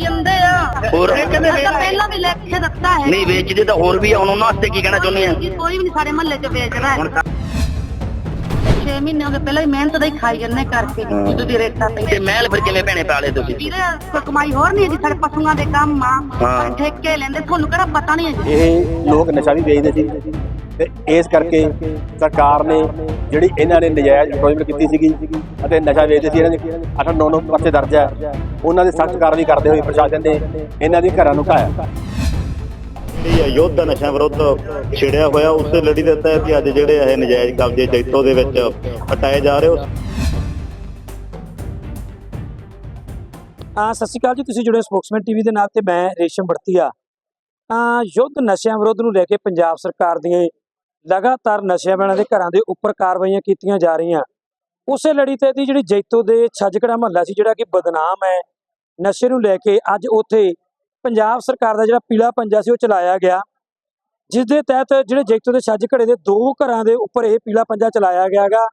ਜਾਂਦੇ ਆ। ਹੋਰ? ਇਹ ਕਹਿੰਦੇ ਪਹਿਲਾਂ ਵੀ ਲਿਖ ਕੇ ਦਿੱਤਾ ਹੈ। ਨਹੀਂ ਵੇਚਦੇ ਤਾਂ ਹੋਰ ਵੀ ਆ ਹੁਣ ਉਹਨਾਂ ਵਾਸਤੇ ਕੀ ਕਹਿਣਾ ਚਾਹੁੰਦੇ ਆ? ਜੀ, ਕੋਈ ਵੀ ਨਹੀਂ ਸਾਡੇ ਮਹੱਲੇ 'ਚ ਵੇਚਦਾ ਹੈ। 6 ਮਹੀਨੇ ਹੋ ਗਏ ਪਹਿਲਾਂ ਹੀ ਮਿਹਨਤ ਦਾ ਹੀ ਖਾਈ ਜੰਨੇ ਕਰਕੇ। ਜਦੋਂ ਦੀ ਰੇਟਾਂ ਤੇ। ਤੇ ਮਹਿਲ ਫਿਰ ਕਿਵੇਂ ਭੈਣੇ ਪਾਲੇ ਤੁਸੀਂ ਵੀਰੇ ਕੋਈ ਕਮਾਈ ਹੋਰ ਨਹੀਂ ਹੈ ਜੀ ਸਾਡੇ ਪਸ਼ੂਆਂ ਦੇ ਕੰਮ ਆ। ਹਾਂ। ਠੇਕੇ ਲੈਂਦੇ ਤੁਹਾਨੂੰ ਕਿਹੜਾ ਪਤਾ ਨਹੀਂ ਹੈ ਜੀ ਇਹ ਲੋਕ ਨਸ਼ਾ ਵੀ ਵੇਚਦੇ ਸੀ। ਤੇ ਇਸ ਕਰਕੇ ਸਰਕਾਰ ਨੇ ਜਿਹੜੀ ਇਹਨਾਂ ਨੇ ਨਜਾਇਜ਼ ਕੀਤੀ ਸੀਗੀ ਅਤੇ ਨਸ਼ਾ ਵੇਚਦੇ ਸੀ ਇਹਨਾਂ ਦੇ 8 9 9 ਪਰਚੇ ਦਰਜ ਹੈ ਉਹਨਾਂ ਦੀ ਸਖਤ ਕਾਰਵਾਈ ਕਰਦੇ ਹੋਏ ਪ੍ਰਸ਼ਾਸਨ ਨੇ ਇਹਨਾਂ ਦੇ ਘਰਾਂ ਨੂੰ ਢਾਇਆ ਜਿਹੜੀ ਇਹ ਯੁੱਧ ਨਸ਼ਾ ਵਿਰੁੱਧ ਛਿੜਿਆ ਹੋਇਆ ਉਸੇ ਲੜੀ ਦੇ ਤਹਿਤ ਹੀ ਅੱਜ ਜਿਹੜੇ ਇਹ ਨਜਾਇਜ਼ ਕਬਜ਼ੇ ਜੈਤੋ ਦੇ ਵਿੱਚ ਹਟਾਏ ਜਾ ਰਹੇ ਉਸ ਆ ਸਤਿ ਸ਼੍ਰੀ ਅਕਾਲ ਜੀ ਤੁਸੀਂ ਜੁੜੇ ਹੋ ਸਪੋਕਸਮੈਨ ਟੀਵੀ ਦੇ ਨਾਲ ਤੇ ਮੈਂ ਰੇਸ਼ਮ ਬੜਤੀਆ ਆ ਯੁੱਧ ਨਸ਼ਿਆਂ ਵਿਰੁੱਧ ਨੂੰ ਲੈ ਕੇ ਪੰਜਾਬ ਸਰਕਾਰ ਦੀਆਂ ਲਗਾਤਾਰ ਨਸ਼ਿਆਂ ਵਾਲਿਆਂ ਦੇ ਘਰਾਂ ਦੇ ਉੱਪਰ ਕਾਰਵਾਈਆਂ ਕੀਤੀਆਂ ਜਾ ਰਹੀਆਂ। ਉਸੇ ਲੜੀ ਤੇ ਦੀ ਜਿਹੜੀ ਜੈਤੋ ਦੇ ਛੱਜਕੜਾ ਮਹੱਲਾ ਸੀ ਜਿਹੜਾ ਕਿ ਬਦਨਾਮ ਹੈ ਨਸ਼ੇ ਨੂੰ ਲੈ ਕੇ ਅੱਜ ਉੱਥੇ ਪੰਜਾਬ ਸਰਕਾਰ ਦਾ ਜਿਹੜਾ ਪੀਲਾ ਪੰਜਾ ਸੀ ਉਹ ਚਲਾਇਆ ਗਿਆ। ਜਿਸ ਦੇ ਤਹਿਤ ਜਿਹੜੇ ਜੈਤੋ ਦੇ ਛੱਜਕੜੇ ਦੇ ਦੋ ਘਰਾਂ ਦੇ ਉੱਪਰ ਇਹ ਪੀਲਾ ਪੰਜਾ ਚਲਾਇਆ ਗਿਆਗਾ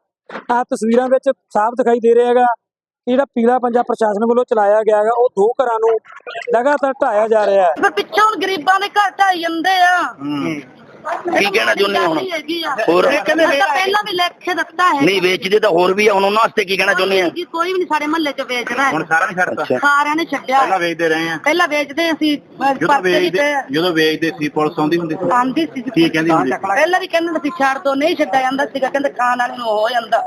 ਆ ਤਸਵੀਰਾਂ ਵਿੱਚ ਸਾਫ਼ ਦਿਖਾਈ ਦੇ ਰਿਹਾ ਹੈਗਾ ਕਿ ਜਿਹੜਾ ਪੀਲਾ ਪੰਜਾ ਪ੍ਰਸ਼ਾਸਨ ਵੱਲੋਂ ਚਲਾਇਆ ਗਿਆ ਹੈਗਾ ਉਹ ਦੋ ਘਰਾਂ ਨੂੰ ਲਗਾਤਾਰ ਢਾਇਆ ਜਾ ਰਿਹਾ ਹੈ। ਫਿਰ ਪਿੱਛੋਂ ਹੁਣ ਗਰੀਬਾਂ ਦੇ ਘਰ ਢਾਈ ਜਾਂਦੇ ਆ। ਕੀ ਕਹਿਣਾ ਚਾਹੁੰਦੇ ਹੋ ਹੁਣ? ਹੋਰ? ਪਹਿਲਾਂ ਵੀ ਲਿਖ ਕੇ ਦਿੱਤਾ ਹੈ ਨਹੀਂ ਵੇਚਦੇ ਤਾਂ ਹੋਰ ਵੀ ਆ ਹੁਣ ਉਹਨਾਂ ਵਾਸਤੇ ਕੀ ਕਹਿਣਾ ਚਾਹੁੰਦੇ ਆ? ਜੀ, ਕੋਈ ਵੀ ਨਹੀਂ ਸਾਡੇ ਮਹੱਲੇ 'ਚ ਵੇਚਦਾ ਹੈ। ਹੁਣ ਸਾਰਾ ਨਹੀਂ ਅੱਛਾ। ਸਾਰਿਆਂ ਨੇ ਛੱਡਿਆ। ਪਹਿਲਾਂ ਵੇਚਦੇ ਰਹੇ ਆ। ਪਹਿਲਾਂ ਵੇਚਦੇ ਅਸੀਂ ਜਦੋਂ ਵੇਚਦੇ ਵਿੱਚ ਜਦੋਂ ਵੇਚਦੇ ਸੀ ਪੁਲਿਸ ਆਉਂਦੀ ਹੁੰਦੀ ਸੀ। ਆਂਦੀ ਸੀ ਕੀ ਕਹਿੰਦੀ ਹੁੰਦੀ? ਪਹਿਲਾਂ ਵੀ ਕਹਿੰਦੇ ਸੀ ਛੱਡ ਦੋ ਨਹੀਂ ਛੱਡਿਆ ਜਾਂਦਾ ਸੀਗਾ। ਕਹਿੰਦੇ ਖਾਣ ਵਾਲੇ ਨੂੰ ਹੋ ਜਾਂਦਾ।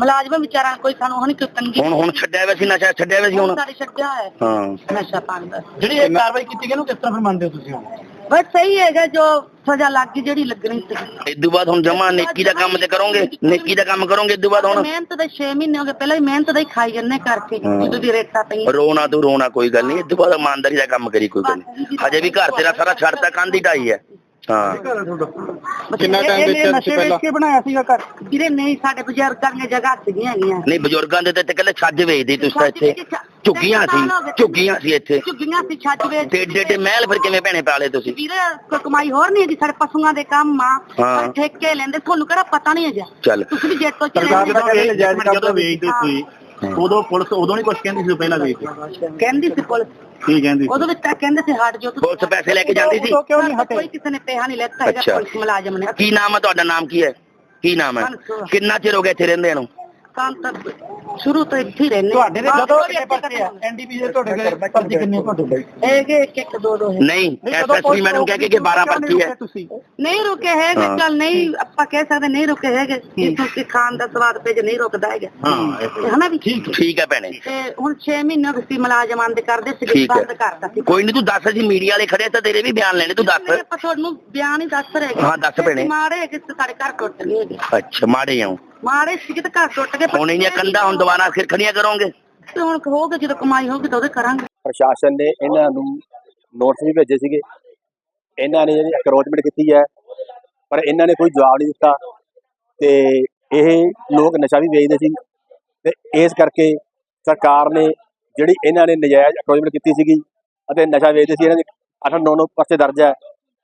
ਮੁਲਾਜ਼ਮ ਵਿਚਾਰਾ ਕੋਈ ਸਾਨੂੰ ਹੁਣ ਕਿਉਂ ਤੰਗੀ ਹੁਣ ਹੁਣ ਛੱਡਿਆ ਵੈਸੀ ਨਸ਼ਾ ਛੱਡਿਆ ਵੈਸੀ ਹੁਣ। ਸਾਡੇ ਛੱਡਿਆ ਹੈ। ਹਾਂ। ਨਸ਼ਾ ਪਾਣ ਦਾ ਜਿਹੜੀ ਇਹ ਕਾਰਵਾਈ ਕੀਤੀ ਗਈ ਨੂੰ ਕਿਸ ਤਰ੍ਹਾਂ ਫਿਰ ਮੰਨਦੇ ਹੋ ਤੁਸੀਂ ਹੁਣ? ਬਸ ਸਹੀ ਹੈਗਾ ਜੋ ਸਜ਼ਾ ਲੱਗ ਗਈ ਜਿਹੜੀ ਲੱਗਣੀ ਸੀ। ਇਦੋਂ ਬਾਅਦ ਹੁਣ ਜਮਾ ਨੇਕੀ ਦਾ ਕੰਮ ਤੇ ਕਰੋਗੇ? ਨੇਕੀ ਦਾ ਕੰਮ ਕਰੋਗੇ ਇਦੋਂ ਬਾਅਦ ਹੁਣ? ਮਿਹਨਤ ਦੇ 6 ਮਹੀਨੇ ਹੋ ਗਏ ਪਹਿਲਾਂ ਹੀ ਮਿਹਨਤ ਦਾ ਹੀ ਖਾਈ ਜੰਨੇ ਕਰਕੇ ਜਦੋਂ ਦੀ ਰੇਟਾਂ ਪਈਆਂ ਰੋਣਾ ਤੂੰ ਰੋਣਾ ਕੋਈ ਗੱਲ ਨਹੀਂ ਇਦੋਂ ਬਾਅਦ ਇਮਾਨਦਾਰੀ ਦਾ ਕੰਮ ਕਰੀ ਕੋਈ ਗੱਲ ਨਹੀਂ। ਹਜੇ ਵੀ ਘਰ ਤੇਰਾ ਸਾਰਾ ਛੱਡਤਾ ਕੰਧ ਹੀ ਢਾਈ ਹੈ। ਹਾਂ। ਕਿੰਨਾ time ਵੇਚਿਆ ਤੁਸੀਂ ਨਸ਼ੇ ਪਹਿਲਾਂ? ਕੇ ਬਣਾਇਆ ਸੀਗਾ ਘਰ। ਵੀਰੇ ਨਹੀਂ ਸਾਡੇ ਬਜ਼ੁਰਗਾਂ ਦੀਆਂ ਜਗ੍ਹਾ ਸੀਗੀਆਂ ਹੈਗੀਆਂ। ਨਹੀਂ ਬਜ਼ੁਰਗਾਂ ਦੇ ਤੇ ਤੇ ਕੱਲੇ ਛੱਜ ਵੇਚਦੇ ਤੁਸੀਂ ਤਾਂ ਇੱਥੇ। ਝੁੱਗੀਆਂ ਸੀ ਝੁੱਗੀਆਂ ਸੀ ਇੱਥੇ। ਝੁੱਗੀਆਂ ਸੀ ਛੱਜ ਵੇਚ ਤੇ ਏਡੇ ਏਡੇ ਮਹਿਲ ਫਿਰ ਕਿਵੇਂ ਭੈਣੇ ਪਾਲੇ ਤੁਸੀਂ? ਵੀਰੇ ਕੋਈ ਕਮਾਈ ਹੋਰ ਨਹੀਂ ਹੈ ਜੀ ਸਾਡੇ ਪਸ਼ੂਆਂ ਦੇ ਕੰਮ ਆ। ਹਾਂ। ਸਾਡੇ ਠੇਕੇ ਲੈਂਦੇ ਤੁਹਾਨੂੰ ਕਿਹੜਾ ਪਤਾ ਨਹੀਂ ਹੈ ਜੀ ਚੱਲ। ਤੁਸੀਂ ਵੀ ਜੇਤੋਂ ਚ ਸਰਕਾਰ ਜਦੋਂ ਵੇਚਦੇ ਸੀ ਉਦੋਂ ਪੁਲਿਸ ਉਦੋਂ ਨਹੀਂ ਕੁਝ ਕਹਿੰਦੀ ਸੀ ਪਹਿਲਾਂ ਵੇਚਦੇ ਕਹਿੰਦੀ ਸੀ ਪੁਲਿਸ। ਕੀ ਕਹਿੰਦੀ ਉਦੋਂ ਵਿੱਚ ਤਾਂ ਕਹਿੰਦੇ ਸੀ ਹਟ ਜਾਓ ਤੁਸੀਂ ਪੁਲਿਸ ਪੈਸੇ ਲੈ ਕੇ ਜਾਂਦੀ ਸੀ? ਕਿਉਂ ਨਹੀਂ ਹਟੇ? ਕੋਈ ਕਿਸੇ ਨੇ ਪੈਸਾ ਨਹੀਂ ਲੈਤਾ ਹੈਗਾ। ਪੁਲਿਸ ਮੁਲਾਜ਼ਮ ਨੇ। ਕੀ ਨਾਮ ਹੈ ਤੁਹਾਡਾ? ਨਾਮ ਕੀ ਹੈ? ਕੀ ਨਾਮ ਹੈ। ਕਿੰਨਾ ਚਿਰ ਹੋ ਗਿਆ ਇੱਥੇ ਰਹਿੰਦੇ ਨੂੰ? ਤਾਂ ਤਾਂ ਸ਼ੁਰੂ ਤੋਂ ਇੱਥੇ ਹੀ ਰਹਿੰਦੇ ਤੁਹਾਡੇ ਦੇ ਜਦੋਂ ਕਿੰਨੇ ਪਰਚੇ ਆ ਐਨਡੀਪੀ ਦੇ ਤੁਹਾਡੇ ਕੋਲ ਪਰਚੇ ਕਿੰਨੇ ਆ ਤੁਹਾਡੇ ਕੋਲ? ਹੈਗੇ ਇੱਕ ਇੱਕ ਦੋ ਦੋ ਹੈ ਨਹੀਂ ਐਸਐਸਪੀ ਮੈਡਮ ਕਹਿ ਕੇ ਕਿ 12 ਪਰਚੀ ਹੈ ਤੁਸੀਂ? ਨਹੀਂ ਰੁਕੇ ਹੈਗੇ। ਚੱਲ ਨਹੀਂ ਆਪਾਂ ਕਹਿ ਸਕਦੇ ਨਹੀਂ ਰੁਕੇ ਹੈਗੇ। ਜਿੱਥੋਂ ਕਿ ਖਾਣ ਦਾ ਸਵਾਦ ਪੇਜ ਨਹੀਂ ਰੁਕਦਾ ਹੈਗਾ। ਹਾਂ ਇਹ ਹਨਾ ਵੀ? ਠੀਕ ਹੈ। ਭੈਣੇ। ਤੇ ਹੁਣ 6 ਮਹੀਨੇ ਹੋ ਗਏ ਸੀ ਮੁਲਾਜ਼ਮ ਆਂਦੇ ਕਰਦੇ ਸੀ। ਬੰਦ ਕਰਤਾ ਸੀ। ਕੋਈ ਨਹੀਂ ਤੂੰ ਦੱਸ ਅਸੀਂ ਮੀਡੀਆ ਵਾਲੇ ਖੜੇ ਤਾਂ ਤੇਰੇ ਵੀ ਬਿਆਨ ਲੈਣੇ ਤੂੰ ਦੱਸ। ਆਪਾਂ ਤੁਹਾਨੂੰ ਬਿਆਨ ਹੀ ਦੱਸ ਰਹੇ ਹਾਂ, ਦੱਸ ਭੈਣੇ। ਮਾਰੇ ਕਿ ਸਾਡੇ ਘਰ ਟੁੱਟ ਗਏ ਹੈਗੇ। ਅੱਛਾ ਮਾੜੇ ਆਉ ਮਾਰੇ ਸੀ ਕਿ ਘਰ ਟੁੱਟ ਗਏ ਹੁਣ ਇਹਨੀਆਂ ਕੰਧਾਂ ਹੁਣ ਦੁਬਾਰਾ ਫਿਰ ਖੜੀਆਂ ਕਰੋਗੇ? ਤੇ ਹੁਣ ਹੋਊਗਾ ਜਦੋਂ ਕਮਾਈ ਹੋਊਗੀ ਤਾਂ ਉਹਦੇ ਕਰਾਂਗੇ। ਪ੍ਰਸ਼ਾਸਨ ਨੇ ਇਹਨਾਂ ਨੂੰ ਨੋਟਿਸ ਵੀ ਭੇਜੇ ਸੀਗੇ। ਇਹਨਾਂ ਨੇ ਜਿਹੜੀ ਅਕਰੋਚਮੈਂਟ ਕੀਤੀ ਹੈ ਪਰ ਇਹਨਾਂ ਨੇ ਕੋਈ ਜਵਾਬ ਨਹੀਂ ਦਿੱਤਾ। ਤੇ ਇਹ ਲੋਕ ਨਸ਼ਾ ਵੀ ਵੇਚਦੇ ਸੀ। ਤੇ ਇਸ ਕਰਕੇ ਸਰਕਾਰ ਨੇ ਜਿਹੜੀ ਇਹਨਾਂ ਨੇ ਨਜਾਇਜ਼ ਅਕਰੋਚਮੈਂਟ ਕੀਤੀ ਸੀਗੀ ਅਤੇ ਨਸ਼ਾ ਵੇਚਦੇ ਸੀ ਇਹਨਾਂ ਦੇ 8 9 9 ਪਰਚੇ ਦਰਜ ਹੈ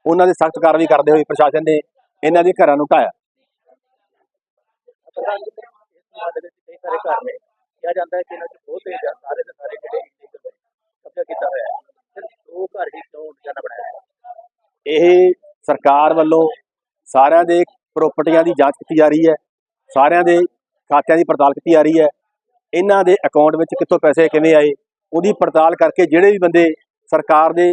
ਉਹਨਾਂ ਦੀ ਸਖਤ ਕਾਰਵਾਈ ਕਰਦੇ ਹੋਏ ਪ੍ਰਸ਼ਾਸਨ ਨੇ ਇਹਨਾਂ ਦੇ ਘਰਾਂ ਨੂੰ ਢਾਇਆ ਕਿਹਾ ਜਾਂਦਾ ਹੈ ਕਿ ਇਹਨਾਂ ਚ ਬਹੁਤ ਤੇਜ਼ ਆ ਸਾਰੇ ਦੇ ਸਾਰੇ ਜਿਹੜੇ ਕਬਜ਼ਾ ਕੀਤਾ ਹੋਇਆ ਹੈ ਸਿਰਫ ਦੋ ਘਰ ਹੀ ਤੋਂ ਨਿਸ਼ਾਨਾ ਬਣਾਇਆ ਹੈ ਇਹ ਸਰਕਾਰ ਵੱਲੋਂ ਸਾਰਿਆਂ ਦੇ ਪ੍ਰਾਪਰਟੀਆਂ ਦੀ ਜਾਂਚ ਕੀਤੀ ਜਾ ਰਹੀ ਹੈ, ਸਾਰਿਆਂ ਦੇ ਖਾਤਿਆਂ ਦੀ ਪੜਤਾਲ ਕੀਤੀ ਜਾ ਰਹੀ ਹੈ। ਇਹਨਾਂ ਦੇ ਅਕਾਊਂਟ ਵਿੱਚ ਕਿੱਥੋਂ ਪੈਸੇ ਕਿਵੇਂ ਆਏ, ਉਹਦੀ ਪੜਤਾਲ ਕਰਕੇ ਜਿਹੜੇ ਵੀ ਬੰਦੇ ਸਰਕਾਰ ਦੇ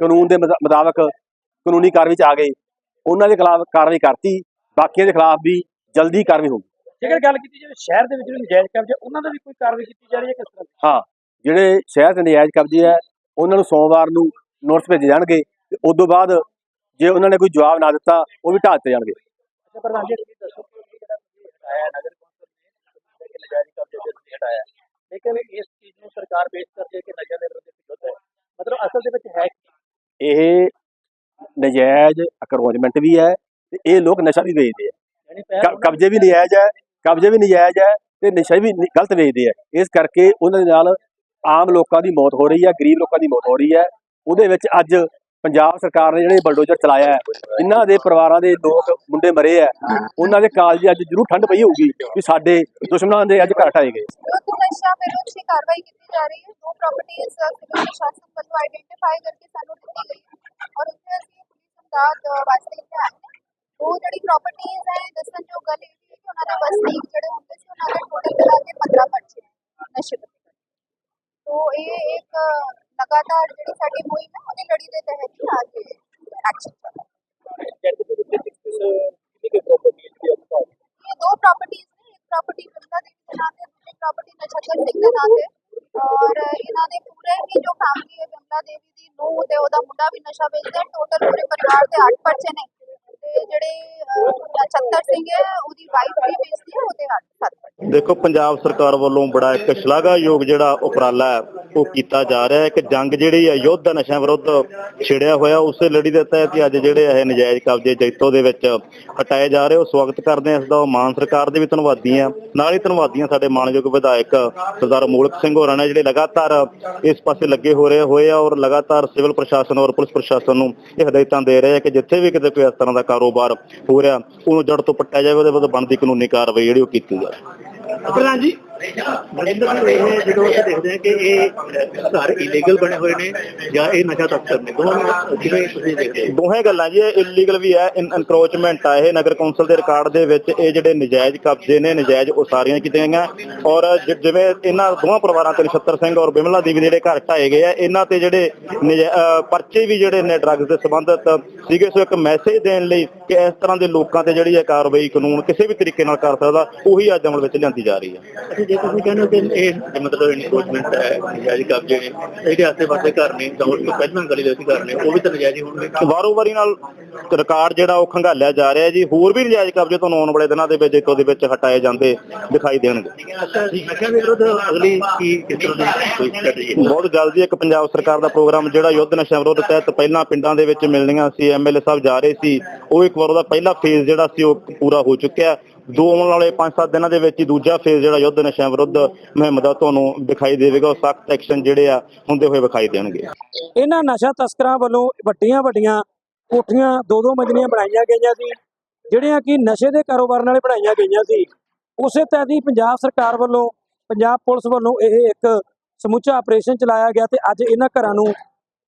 ਕਾਨੂੰਨ ਦੇ ਮੁਤਾਬਕ ਕਾਨੂੰਨੀ ਕਾਰਵਾਈ ਚ ਆ ਗਏ, ਉਹਨਾਂ ਦੇ ਖਿਲਾਫ ਕਾਰਵਾਈ ਕਰਤੀ, ਬਾਕੀਆਂ ਦੇ ਖਿਲਾਫ ਵੀ ਜਲਦੀ ਕਾਰਵਾਈ ਹੋਊਗੀ। ਜੇਕਰ ਗੱਲ ਕੀਤੀ ਜਾਵੇ ਸ਼ਹਿਰ ਦੇ ਵਿੱਚ ਜਿਹੜੇ ਨਜਾਇਜ਼ ਕਬਜ਼ੇ ਉਹਨਾਂ ਦਾ ਵੀ ਕੋਈ ਕਾਰਵਾਈ ਕੀਤੀ ਜਾ ਰਹੀ ਹੈ ਕਿਸ ਤਰ੍ਹਾਂ ਹਾਂ ਜਿਹੜੇ ਸ਼ਹਿਰ ਦੇ ਨਜਾਇਜ਼ ਕਬਜ਼ੇ ਹੈ ਉਹਨਾਂ ਨੂੰ ਸੋਮਵਾਰ ਨੂੰ ਨੋਟਿਸ ਭੇਜੇ ਜਾਣਗੇ ਤੇ ਉਸ ਤੋਂ ਬਾਅਦ ਜੇ ਉਹਨਾਂ ਨੇ ਕੋਈ ਜਵਾਬ ਨਾ ਦਿੱਤਾ ਉਹ ਵੀ ਢਾਹ ਦਿੱਤੇ ਜਾਣਗੇ। ਅੱਛਾ ਪ੍ਰਧਾਨ ਜੀ ਤੁਸੀਂ ਦੱਸੋ ਕਿ ਇਹ ਜਿਹੜਾ ਤੁਸੀਂ ਹਟਾਇਆ? ਨਗਰ ਕੌਂਸਲ ਨੇ ਕਿ ਨਜਾਇਜ਼ ਕਬਜ਼ੇ ਦੇ ਤੁਸੀਂ ਹਟਾਇਆ। ਲੇਕਿਨ ਇਸ ਚੀਜ਼ ਨੂੰ ਸਰਕਾਰ ਪੇਸ਼ ਕਰਦੀ ਹੈ ਕਿ ਨਸ਼ਾ ਦੇ ਵਿਰੁੱਧ ਵਿਰੋਧ ਹੈ। ਮਤਲਬ ਅਸਲ ਦੇ ਵਿੱਚ ਹੈ ਕੀ? ਇਹ ਨਜਾਇਜ਼ ਅਕਰੋਚਮੈਂਟ ਵੀ ਹੈ ਤੇ ਇਹ ਲੋਕ ਨਸ਼ਾ ਵੀ ਵੇਚਦੇ ਆ। ਕਬਜ਼ੇ ਵੀ ਨਜਾਇਜ਼ ਹੈ ਕਬਜ਼ੇ ਵੀ ਨਜਾਇਜ਼ ਹੈ ਤੇ ਨਸ਼ਾ ਵੀ ਗਲਤ ਵੇਚਦੇ ਆ ਇਸ ਕਰਕੇ ਉਹਨਾਂ ਦੇ ਨਾਲ ਆਮ ਲੋਕਾਂ ਦੀ ਮੌਤ ਹੋ ਰਹੀ ਹੈ ਗਰੀਬ ਲੋਕਾਂ ਦੀ ਮੌਤ ਹੋ ਰਹੀ ਹੈ। ਉਹਦੇ ਵਿੱਚ ਅੱਜ ਪੰਜਾਬ ਸਰਕਾਰ ਨੇ ਜਿਹੜੇ ਬਲਡੋਜ਼ਰ ਚਲਾਇਆ ਹੈ ਜਿਨ੍ਹਾਂ ਦੇ ਪਰਿਵਾਰਾਂ ਦੇ ਲੋਕ ਮੁੰਡੇ ਮਰੇ ਆ ਉਹਨਾਂ ਦੇ ਕਾਲਜ ਅੱਜ ਜ਼ਰੂਰ ਠੰਡ ਪਈ ਹੋਊਗੀ ਵੀ ਸਾਡੇ ਦੁਸ਼ਮਣਾਂ ਦੇ ਅੱਜ ਘਰ ਢਾਏ ਗਏ। ਵਿਰੁੱਧ ਨਸ਼ਾ ਵਿਰੁੱਧ ਦੀ ਕਾਰਵਾਈ ਕੀਤੀ ਜਾ ਰਹੀ ਹੈ। ਦੋ ਪ੍ਰਾਪਰਟੀਆਂ ਸਿਵਲ ਪ੍ਰਸ਼ਾਸਨ ਵੱਲੋਂ ਆਈਡੈਂਟੀਫਾਈ ਕਰਕੇ ਸਾਨੂੰ ਦਿੱਤੀ ਗਈ ਹੈ। ਔਰ ਉੱਥੇ ਅਸੀਂ ਪੁਲਿਸ ਇਮਦਾਦ ਵਾਸਤੇ ਇੱਥੇ ਆਏ ਹਾਂ। ਉਹ ਜਿਹੜੀ ਪ੍ਰਾਪਰਟੀਆਂ ਹੈ ਦੱਸਣਯੋਗ ਗੱਲ ਇਹ ਵੀ ਹੈ ਕਿ ਉਹਨਾਂ ਦੇ ਵਸਨੀਕ ਜਿਹੜੇ ਹੁੰਦੇ ਸੀ, ਉਹਨਾਂ ਦੇ ਟੋਟਲ ਮਿਲਾ ਕੇ 15 ਪਰਚੇ ਹੈ ਨਸ਼ੇ ਦੇ ਤੋ ਇਹ ਇੱਕ ਲਗਾਤਾਰ ਜਿਹੜੀ ਸਾਡੀ ਮੁਹਿੰਮ ਹੈ, ਉਹਦੀ ਲੜੀ ਦੇ ਤਹਿਤ ਹੀ ਅੱਜ ਐਕਸ਼ਨ ਚੱਲ ਰਿਹਾ ਹੈ। ਇਹ ਦੋ ਪ੍ਰਾਪਰਟੀਆਂ ਨੇ, ਇੱਕ ਪ੍ਰਾਪਰਟੀ ਬਿਰਲਾ ਦੇਵੀ ਦੇ ਨਾਂ ਤੇ, ਦੂਜੀ ਪ੍ਰਾਪਰਟੀ ਨਛੱਤਰ ਸਿੰਘ ਦੇ ਨਾਂ ਤੇ। ਔਰ ਇਹਨਾਂ ਦੇ ਪੂਰੇ ਹੀ ਜੋ ਫੈਮਿਲੀ ਹੈ ਬਿਰਲਾ ਦੇਵੀ ਦੀ ਨੂੰਹ ਤੇ ਉਹਦਾ ਮੁੰਡਾ ਵੀ ਨਸ਼ਾ ਵੇਚਦਾ ਟੋਟਲ ਪੂਰੇ ਪਰਿਵਾਰ ਦੇ 8 ਪਰਚੇ ਨੇ। ਤੇ ਜਿਹੜੇ ਨਛੱਤਰ ਸਿੰਘ ਹੈ ਉਹਦੀ ਵਾਈਫ ਵੀ ਵੇਚਦੀ ਹੈ ਉਹਦੇ 8 7 ਪਰਚੇ ਦੇਖੋ, ਪੰਜਾਬ ਸਰਕਾਰ ਵੱਲੋਂ ਬੜਾ ਇੱਕ ਸ਼ਲਾਘਾਯੋਗ ਜਿਹੜਾ ਉਪਰਾਲਾ ਹੈ ਉਹ ਕੀਤਾ ਜਾ ਰਿਹਾ ਹੈ ਕਿ ਜੰਗ ਜਿਹੜੀ ਹੈ ਯੁੱਧ ਨਸ਼ਿਆਂ ਵਿਰੁੱਧ ਛਿੜਿਆ ਹੋਇਆ, ਉਸੇ ਲੜੀ ਦੇ ਤਹਿਤ ਅੱਜ ਜਿਹੜੇ ਇਹ ਨਜਾਇਜ਼ ਕਬਜ਼ੇ ਜੈਤੋ ਦੇ ਵਿੱਚ ਹਟਾਏ ਜਾ ਰਹੇ। ਉਹ ਸਵਾਗਤ ਕਰਦੇ ਹਾਂ ਇਸ ਦਾ ਮਾਨ ਸਰਕਾਰ ਦੇ ਵੀ ਧੰਨਵਾਦੀ ਹਾਂ। ਨਾਲ ਹੀ ਧੰਨਵਾਦੀ ਸਾਡੇ ਮਾਨਯੋਗ ਵਿਧਾਇਕ ਸਰਦਾਰ ਮੂਲਕ ਸਿੰਘ ਹੋਰਾਂ ਨੇ, ਜਿਹੜੇ ਲਗਾਤਾਰ ਇਸ ਪਾਸੇ ਲੱਗੇ ਹੋ ਰਹੇ ਹੋਏ ਆ ਔਰ ਲਗਾਤਾਰ ਸਿਵਲ ਪ੍ਰਸ਼ਾਸਨ ਔਰ ਪੁਲਿਸ ਪ੍ਰਸ਼ਾਸਨ ਨੂੰ ਇਹ ਹਦਾਇਤਾਂ ਦੇ ਰਹੇ ਆ ਕਿ ਜਿੱਥੇ ਵੀ ਕਿਤੇ ਕੋਈ ਇਸ ਤਰ੍ਹਾਂ ਦਾ ਕਾਰੋਬਾਰ ਹੋ ਰਿਹਾ, ਉਹਨੂੰ ਜੜ ਤੋਂ ਪੱਟਿਆ ਜਾਵੇ, ਉਹਦੇ ਵਿਰੁੱਧ ਬਣਦੀ ਕਾਨੂੰਨੀ ਕਾਰਵਾਈ ਜਿਹੜੀ ਉਹ ਕੀਤੀ ਜਾਵੇ। ਪ੍ਰਧਾਨ ਜੀ ਮਨਿੰਦਰ ਜੀ ਇਹ ਜਦੋਂ ਅਸੀਂ ਦੇਖਦੇ ਹਾਂ ਕਿ ਇਹ ਅਹ, ਘਰ ਇਲੀਗਲ ਬਣੇ ਹੋਏ ਨੇ ਜਾਂ ਇਹ ਨਸ਼ਾ ਤਸਕਰ ਨੇ ਦੋਨੋਂ ਜਿਵੇਂ ਤੁਸੀਂ ਦੇਖਦੇ ਹੋ? ਦੋਹੇ ਗੱਲਾਂ ਜੀ ਇਹ ਇਲੀਗਲ ਵੀ ਹੈ ਇਨਕਰੋਚਮੈਂਟ ਆ ਇਹ ਨਗਰ ਕੌਂਸਲ ਦੇ ਰਿਕਾਰਡ ਦੇ ਵਿੱਚ ਇਹ ਜਿਹੜੇ ਨਜਾਇਜ਼ ਕਬਜ਼ੇ ਨੇ ਨਜਾਇਜ਼ ਉਸਾਰੀਆਂ ਕੀਤੀਆਂ ਗਈਆਂ। ਔਰ ਜਿਵੇਂ ਇਹਨਾਂ ਦੋਵਾਂ ਪਰਿਵਾਰਾਂ ਤੇ ਨਛੱਤਰ ਸਿੰਘ ਔਰ ਬਿਮਲਾ ਦੇ ਜਿਹੜੇ ਘਰ ਢਾਏ ਗਏ ਆ ਇਹਨਾਂ ਤੇ ਜਿਹੜੇ ਪਰਚੇ ਵੀ ਜਿਹੜੇ ਨੇ ਡਰੱਗਸ ਦੇ ਸੰਬੰਧਿਤ ਸੀਗੇ ਸੋ ਇੱਕ ਮੈਸੇਜ ਦੇਣ ਲਈ ਕਿ ਇਸ ਤਰ੍ਹਾਂ ਦੇ ਲੋਕਾਂ ਤੇ ਜਿਹੜੀ ਇਹ ਕਾਰਵਾਈ ਕਾਨੂੰਨ ਕਿਸੇ ਵੀ ਤਰੀਕੇ ਨਾਲ ਕਰ ਸਕਦਾ ਉਹੀ ਅੱਜ ਅਮਲ ਵਿੱਚ ਲਿਆਂਦੀ ਜਾ ਰਹੀ ਹੈ। ਜੇ ਤੁਸੀਂ ਕਹਿੰਦੇ ਹੋ ਕਿ ਇਹ ਮਤਲਬ ਇਨਕਰੋਚਮੈਂਟ ਹੈ ਨਜਾਇਜ਼ ਕਬਜ਼ੇ ਨੇ ਇਹਦੇ ਆਸੇ ਪਾਸੇ ਘਰ ਨੇ ਜਾਂ ਉਸ ਤੋਂ ਪਹਿਲਾਂ ਗਲੀ ਦੇ ਵਿੱਚ ਘਰ ਨੇ ਉਹ ਵੀ ਤਾਂ ਨਜਾਇਜ਼ ਹੋਣਗੇ। ਵਾਰੋ ਵਾਰੀ ਨਾਲ ਰਿਕਾਰਡ ਜਿਹੜਾ ਉਹ ਖੰਗਾਲਿਆ ਜਾ ਰਿਹਾ ਜੀ ਹੋਰ ਵੀ ਨਜਾਇਜ਼ ਕਬਜ਼ੇ ਤੋਂ ਆਉਣ ਵਾਲੇ ਦਿਨਾਂ ਦੇ ਵਿੱਚ ਇੱਥੋਂ ਦੇ ਵਿੱਚ ਹਟਾਏ ਜਾਂਦੇ ਦਿਖਾਈ ਦੇਣਗੇ। ਅੱਛਾ ਨਸ਼ਾ ਵਿਰੁੱਧ ਅਗਲੀ ਕੀ ਕਿਸ ਤਰ੍ਹਾਂ ਦੀ ਕੋਈ ਸਟ੍ਰੈਟਜੀ ਹੈ? ਬਹੁਤ ਜਲਦੀ ਇੱਕ ਪੰਜਾਬ ਸਰਕਾਰ ਦਾ ਪ੍ਰੋਗਰਾਮ ਜਿਹੜਾ ਯੁੱਧ ਨਸ਼ਾ ਵਿਰੋਧ ਤਹਿਤ ਪਹਿਲਾਂ ਪਿੰਡਾਂ ਦੇ ਵਿੱਚ ਮਿਲਣੀਆਂ ਸੀ ਐਮਐਲਏ ਸਾਹਿਬ ਜਾ ਰਹੇ ਸੀ ਉਹ ਇੱਕ ਵਾਰ ਉਹਦਾ ਪਹਿਲਾ ਫੇਜ਼ ਜਿਹੜਾ ਸੀ ਉਹ ਪੂਰਾ ਹੋ ਚੁੱਕਿਆ। ਦੋ ਆਉਣ ਵਾਲੇ 5-7 ਦਿਨਾਂ ਦੇ ਵਿੱਚ ਹੀ ਦੂਜਾ ਫੇਜ਼ ਜਿਹੜਾ ਯੁੱਧ ਨਸ਼ਾ ਵਿਰੁੱਧ ਮੁਹਿੰਮ ਦਾ ਤੁਹਾਨੂੰ ਦਿਖਾਈ ਦੇਵੇਗਾ, ਉਹ ਸਖਤ ਐਕਸ਼ਨ ਜਿਹੜੇ ਆ ਹੁੰਦੇ ਹੋਏ ਵਿਖਾਈ ਦੇਣਗੇ। ਇਹਨਾਂ ਨਸ਼ਾ ਤਸਕਰਾਂ ਵੱਲੋਂ ਵੱਡੀਆਂ ਵੱਡੀਆਂ ਕੋਠੀਆਂ ਦੋ ਦੋ ਮੰਜ਼ਲੀਆਂ ਬਣਾਈਆਂ ਗਈਆਂ ਸੀ, ਜਿਹੜੀਆਂ ਕਿ ਨਸ਼ੇ ਦੇ ਕਾਰੋਬਾਰ ਨਾਲ ਬਣਾਈਆਂ ਗਈਆਂ ਸੀ। ਉਸੇ ਤਹਿਤ ਹੀ ਪੰਜਾਬ ਸਰਕਾਰ ਵੱਲੋਂ, ਪੰਜਾਬ ਪੁਲਿਸ ਵੱਲੋਂ ਇਹ ਇੱਕ ਸਮੁੱਚਾ ਆਪਰੇਸ਼ਨ ਚਲਾਇਆ ਗਿਆ ਤੇ ਅੱਜ ਇਹਨਾਂ ਘਰਾਂ ਨੂੰ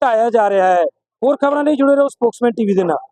ਢਾਇਆ ਜਾ ਰਿਹਾ ਹੈ। ਹੋਰ ਖਬਰਾਂ ਲਈ ਜੁੜੇ ਰਹੋ ਸਪੋਕਸਮੈਨ ਟੀਵੀ ਦੇ ਨਾਲ।